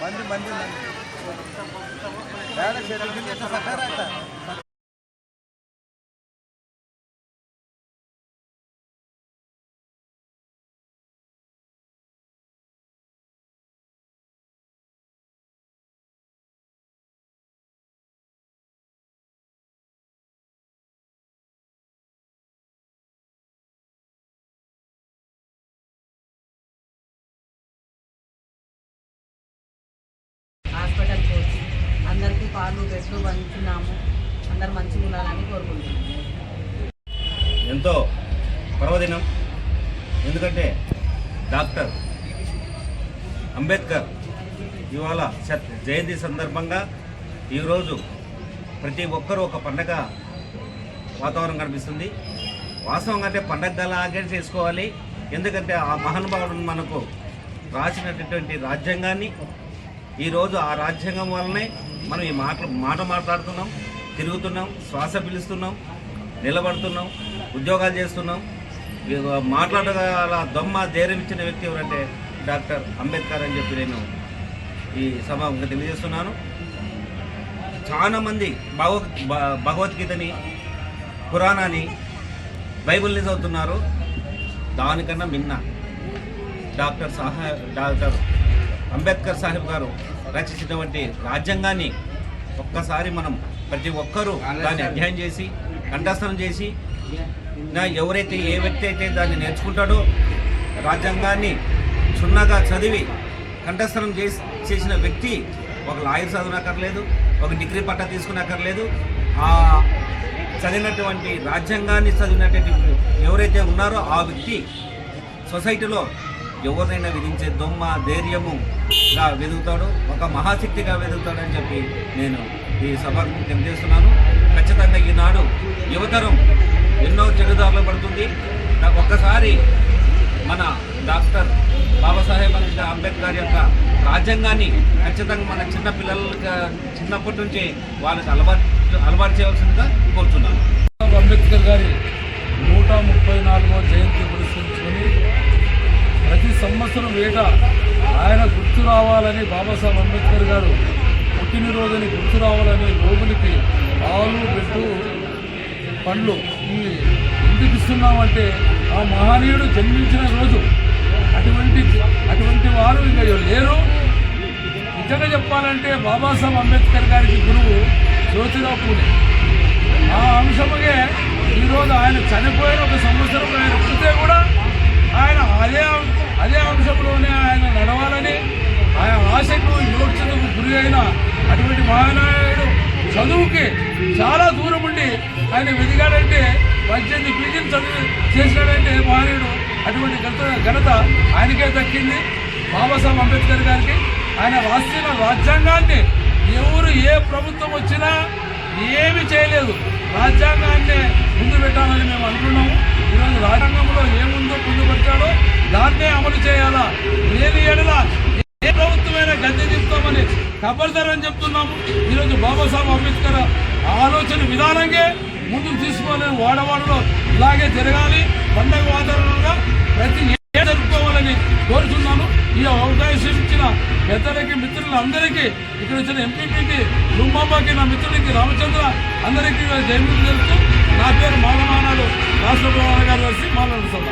ಬಂದು ಮಂದಿ ಬೇಡ ಸೇರಿದ್ರೆ ಸರ್ಕಾರ ಆಗ್ತದೆ పాలు బెడ్లు పంచున్నాము అందరు మంచిగా ఉండాలని కోరుకుంటున్నాము ఎంతో పర్వదినం. ఎందుకంటే డాక్టర్ అంబేద్కర్ ఇవాళ శత జయంతి సందర్భంగా ఈరోజు ప్రతి ఒక్కరూ ఒక పండగ వాతావరణం కనిపిస్తుంది. వాస్తవంగా అంటే పండగలాగే చేసుకోవాలి. ఎందుకంటే ఆ మహానుభావుడు మనకు రాసినటువంటి రాజ్యాంగాన్ని ఈరోజు ఆ రాజ్యాంగం వల్లనే మనం ఈ మాట మాట మాట్లాడుతున్నాం తిరుగుతున్నాం శ్వాస పిలుస్తున్నాం నిలబడుతున్నాం ఉద్యోగాలు చేస్తున్నాం. మాట్లాడగల దొమ్మ ధైర్యం ఇచ్చిన వ్యక్తి ఎవరంటే డాక్టర్ అంబేద్కర్ అని చెప్పి నేను ఈ సభకు తెలియజేస్తున్నాను. చాలామంది భగవ భ- భగవద్గీతని పురాణాన్ని బైబిల్ని చదువుతున్నారు. దానికన్నా మిన్న డాక్టర్ సాహెబ్ డాక్టర్ అంబేద్కర్ సాహెబ్ గారు రచించినటువంటి రాజ్యాంగాన్ని ఒక్కసారి మనం ప్రతి ఒక్కరూ దాన్ని అధ్యయనం చేసి కంఠస్థనం చేసి నా ఎవరైతే ఏ వ్యక్తి అయితే దాన్ని నేర్చుకుంటాడో రాజ్యాంగాన్ని సున్నాగా చదివి కంఠస్థనం చేసి చేసిన వ్యక్తి ఒక లాయర్ చదవనక్కర్లేదు ఒక డిగ్రీ పట్టా తీసుకునక్కర్లేదు. ఆ చదివినటువంటి రాజ్యాంగాన్ని చదివినటువంటి ఎవరైతే ఉన్నారో ఆ వ్యక్తి సొసైటీలో ఎవరినైనా విధించే దొమ్మ ధైర్యముగా వెదుగుతాడు ఒక మహాశక్తిగా వెదుగుతాడని చెప్పి నేను ఈ సభకు తెలియజేస్తున్నాను ఖచ్చితంగా ఈనాడు యువతరం ఎన్నో చెడుదారులు పడుతుంది. నాకు ఒక్కసారి మన డాక్టర్ బాబాసాహెబ్ అంబేద్కర్ యొక్క రాజ్యాంగాన్ని ఖచ్చితంగా మన చిన్న పిల్లలకి చిన్నప్పటి నుంచి వాళ్ళకి అలవాటు అలవాటు చేయవలసిందిగా కోరుతున్నాను. అంబేద్కర్ గారి నూట ముప్పై నాలుగో ప్రతి సంవత్సరం ఆయన గుర్తు రావాలని బాబాసాహెబ్ అంబేద్కర్ గారు పుట్టినరోజుని గుర్తు రావాలని లోపలికి ఆలు పెట్టు పండ్లు ఇవి ఎందుకు ఇస్తున్నామంటే ఆ మహనీయుడు జన్మించిన రోజు అటువంటి అటువంటి వారు ఇంకా లేరు. నిజంగా చెప్పాలంటే బాబాసాహెబ్ అంబేద్కర్ గారికి గురువు జ్యోతిరావు పూలే. ఆ అంశముగే ఈరోజు ఆయన చనిపోయిన ఒక సంవత్సరం ఆయన కూడా ఆయన అదే అదే అంశంలోనే ఆయన నడవాలని ఆయన ఆశకు యోచనకు గురి అయిన అటువంటి మహానాయుడు చదువుకి చాలా దూరం ఉండి ఆయన వెదిగాడంటే పద్దెనిమిది పీజీలు చదువు చేసినాడంటే మహనీయుడు అటువంటి ఘనత ఘనత ఆయనకే దక్కింది. బాబాసాహెబ్ అంబేద్కర్ గారికి. ఆయన రాసిన రాజ్యాంగాన్ని ఎవరు ఏ ప్రభుత్వం వచ్చినా ఏమి చేయలేదు. రాజ్యాంగాన్ని ముందు పెట్టాలని మేము అనుకున్నాము. ఈరోజు రాజ్యాంగంలో ఏముందో ముందు పెట్టాడో దాన్నే అమలు చేయాలా? తప్పనిసరి అని చెప్తున్నాము. ఈరోజు బాబాసాహెబ్ అంబేద్కర్ ఆలోచన విధానంగా ముందుకు తీసుకోవాలని వాడవాడలో ఇలాగే జరగాలి. పండగ వాతావరణంగా ప్రతి ఏ జరుపుకోవాలని కోరుతున్నాను. ఈ అవకాశం ఇచ్చిన పెద్దలకి మిత్రులందరికీ ఇక్కడ వచ్చిన ఎంపీపీకి లుమ్మాబాకి నా మిత్రులకి రామచంద్ర అందరికీ జయములు తెలుపుతూ నా పేరు మాలమానాడు రాష్ట్ర ప్రధాన కార్యదర్శి సభ.